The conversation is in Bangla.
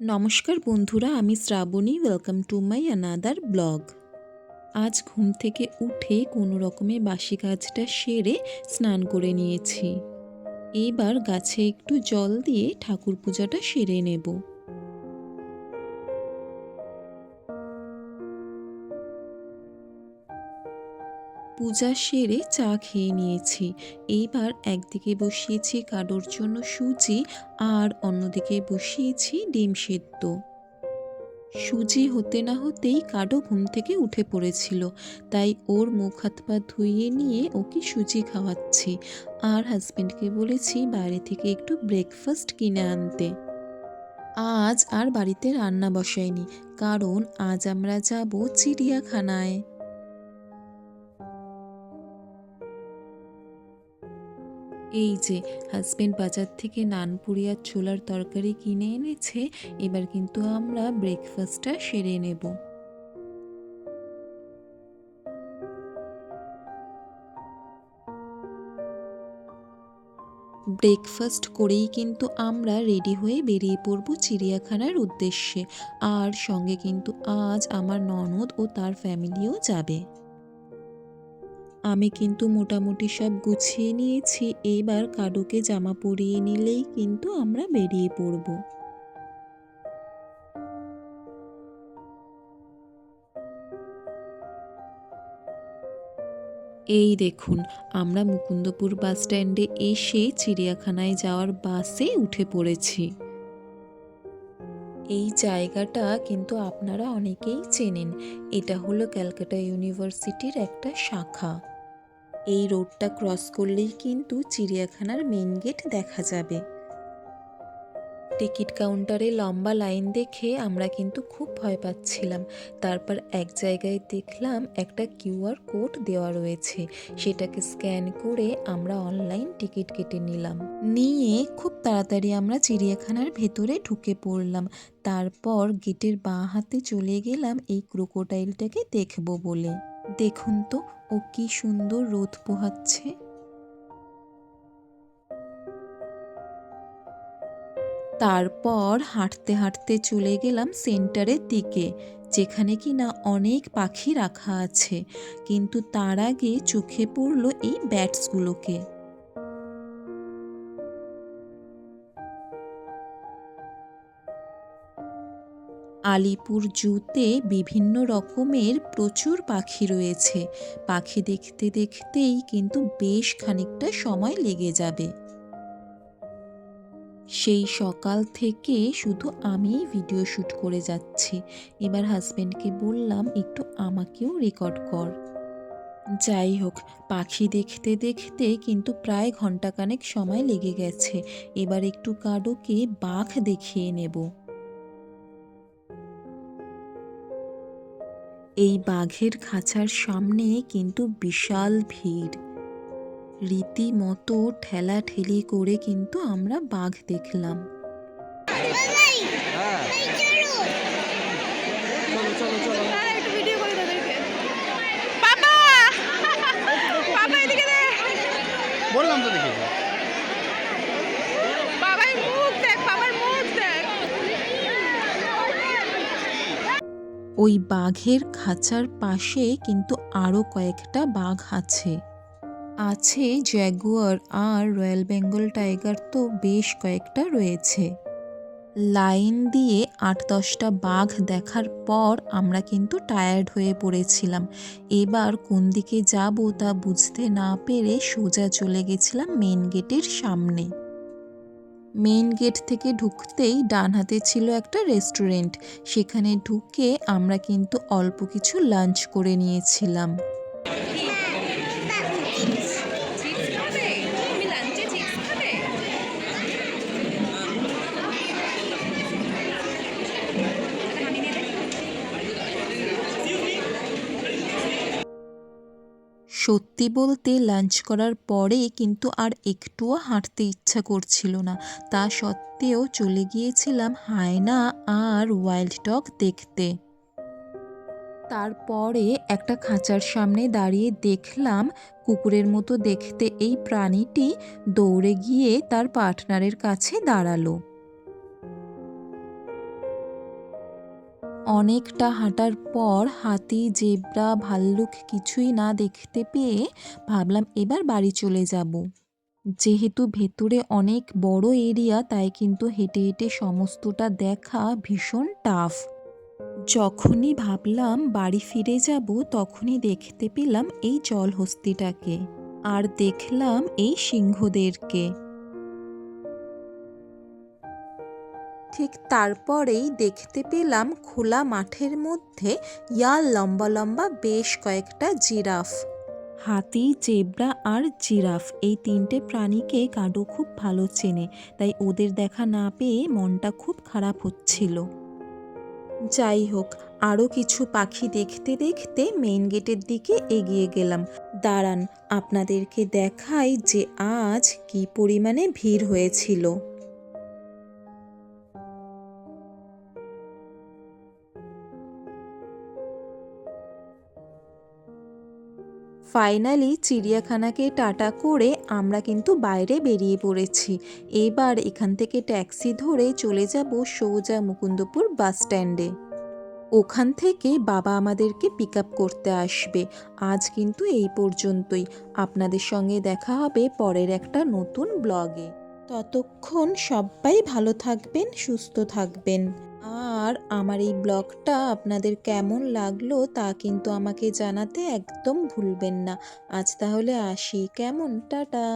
নমস্কার বন্ধুরা, আমি Shraboni. Welcome to my another blog আজ ঘুম থেকে উঠে কোনো রকমে বাসি গাছটা সেরে স্নান করে নিয়েছি। এবার গাছে একটু জল দিয়ে ঠাকুর পূজাটা সেরে নেব। পূজা সেরে চা খেয়ে নিয়েছি। এইবার একদিকে বসিয়েছি কাডোর জন্য সুজি আর অন্যদিকে বসিয়েছি ডিম সেদ্ধ। সুজি হতে না হতেই কাডো ঘুম থেকে উঠে পড়েছিল, তাই ওর মুখ হাত পা ধুইয়ে নিয়ে ওকে সুজি খাওয়াচ্ছি আর হাজব্যান্ডকে বলেছি বাইরে থেকে একটু ব্রেকফাস্ট কিনে আনতে। আজ আর বাড়িতে রান্না বসাইনি কারণ আজ আমরা যাব চিড়িয়াখানায়। এই যে হাজবেন্ড বাজার থেকে নানপুরি আর ছোলার তরকারি কিনে এনেছে, এবার কিন্তু আমরা ব্রেকফাস্টটা সেরে নেব। ব্রেকফাস্ট করেই কিন্তু আমরা রেডি হয়ে বেরিয়ে পড়ব চিড়িয়াখানার উদ্দেশ্যে। আর সঙ্গে কিন্তু আজ আমার ননদ ও তার ফ্যামিলিও যাবে। আমি কিন্তু মোটামুটি সব গুছিয়ে নিয়েছি, এবার কাডুকে জামা পরিয়ে নিলেই কিন্তু আমরা বেরিয়ে পড়ব। এই দেখুন, আমরা মুকুন্দপুর বাস স্ট্যান্ডে এসে চিড়িয়াখানায় যাওয়ার বাসে উঠে পড়েছি। এই জায়গাটা কিন্তু আপনারা অনেকেই চেনেন। এটা হলো ক্যালকাটা ইউনিভার্সিটির একটা শাখা। এই রোডটা ক্রস করলেই কিন্তু চিড়িয়াখানার মেন গেট দেখা যাবে। টিকিট কাউন্টারে লম্বা লাইন দেখে আমরা কিন্তু খুব ভয় পাচ্ছিলাম। তারপর এক জায়গায় দেখলাম একটা কিউআর কোড দেওয়া রয়েছে। সেটাকে স্ক্যান করে আমরা অনলাইন টিকিট কেটে নিলাম। নিয়ে খুব তাড়াতাড়ি আমরা চিড়িয়াখানার ভেতরে ঢুকে পড়লাম। তারপর গেটের বাঁ হাতে চলে গেলাম এই ক্রোকোডাইলটাকে দেখব বলে। দেখুন তো ও কি সুন্দর রোদ পোহাচ্ছে। তারপর হাঁটতে হাঁটতে চলে গেলাম সেন্টারের দিকে, যেখানে কি না অনেক পাখি রাখা আছে, কিন্তু তার আগে চোখে পড়ল এই ব্যাটসগুলোকে। আলিপুর জুতে বিভিন্ন রকমের প্রচুর পাখি রয়েছে। পাখি দেখতে দেখতেই কিন্তু বেশ খানিকটা সময় লেগে যাবে। সেই সকাল থেকে শুধু আমি ভিডিও শ্যুট করে যাচ্ছি। এবার হাজব্যান্ডকে বললাম, একটু আমাকেও রেকর্ড কর। যাই হোক, পাখি দেখতে দেখতে কিন্তু প্রায় ঘন্টাখানেক সময় লেগে গেছে। এবার একটু কাডোকে বাঘ দেখিয়ে নেব। এই বাঘের খাঁচার সামনে কিন্তু বিশাল ভিড়। রীতিমতো ঠেলাঠেলি করে কিন্তু আমরা বাঘ দেখলাম দাঁড়া, একটু ভিডিও করি তোদেরকে। পাপা! পাপা, এদিকে দে। বললাম তো দেখি বাবার মুখ দেখ, বাবার মুখ দেখ। ওই বাঘের খাঁচার পাশে কিন্তু আরও কয়েকটা বাঘ আছে। আছে জ্যাগুয়ার আর রয়্যাল বেঙ্গল টাইগার তো বেশ কয়েকটা রয়েছে। লাইন দিয়ে আট দশটা বাঘ দেখার পর আমরা কিন্তু টায়ার্ড হয়ে পড়েছিলাম। এবার কোন দিকে যাব তা বুঝতে না পেরে সোজা চলে গেছিলাম মেন গেটের সামনে। মেন গেট থেকে ঢুকতেই ডান হাতে ছিল একটা রেস্টুরেন্ট। সেখানে ঢুকে আমরা কিন্তু অল্প কিছু লাঞ্চ করে নিয়েছিলাম। সত্যি বলতে লাঞ্চ করার পরে কিন্তু আর একটুও হাঁটতে ইচ্ছা করছিল না। তা সত্ত্বেও চলে গিয়েছিলাম হায়না আর ওয়াইল্ড ডগ দেখতে। তারপরে একটা খাঁচার সামনে দাঁড়িয়ে দেখলাম কুকুরের মতো দেখতে এই প্রাণীটি দৌড়ে গিয়ে তার পার্টনারের কাছে দাঁড়াল। অনেকটা হাঁটার পর হাতি, জেব্রা, ভাল্লুক কিছুই না দেখতে পেয়ে ভাবলাম এবার বাড়ি চলে যাব। যেহেতু ভেতরে অনেক বড় এরিয়া, তাই কিন্তু হেঁটে হেঁটে সমস্তটা দেখা ভীষণ টাফ যখনই ভাবলাম বাড়ি ফিরে যাব, তখনই দেখতে পেলাম এই জলহস্তিটাকে। আর দেখলাম এই সিংহদেরকে। ঠিক তারপরেই দেখতে পেলাম খোলা মাঠের মধ্যে ইয়াল লম্বা লম্বা বেশ কয়েকটা জিরাফ। হাতি জেব্রা আর জিরাফ এই তিনটে প্রাণীকে কাডু খুব ভালো চেনে তাই ওদের দেখা না পেয়ে মনটা খুব খারাপ হচ্ছিল। যাই হোক আরও কিছু পাখি দেখতে দেখতে মেইন গেটের দিকে এগিয়ে গেলাম। দাঁড়ান আপনাদেরকে দেখাই যে আজ কি পরিমাণে ভিড় হয়েছিল। ফাইনালি চিড়িয়াখানাকে টাটা করে আমরা কিন্তু বাইরে বেরিয়ে পড়েছি। এবার এখান থেকে ট্যাক্সি ধরে চলে যাব সোজা মুকুন্দপুর বাস স্ট্যান্ডে। ওখান থেকে বাবা আমাদেরকে পিক আপ করতে আসবে। আজ কিন্তু এই পর্যন্তই। আপনাদের সঙ্গে দেখা হবে পরের একটা নতুন ব্লগে ততক্ষণ সবাই ভালো থাকবেন, সুস্থ থাকবেন। আর আমার এই ব্লগটা আপনাদের কেমন লাগল তা কিন্তু আমাকে জানাতে একদম ভুলবেন না। আজ তাহলে আসি। কেমন? টাটা।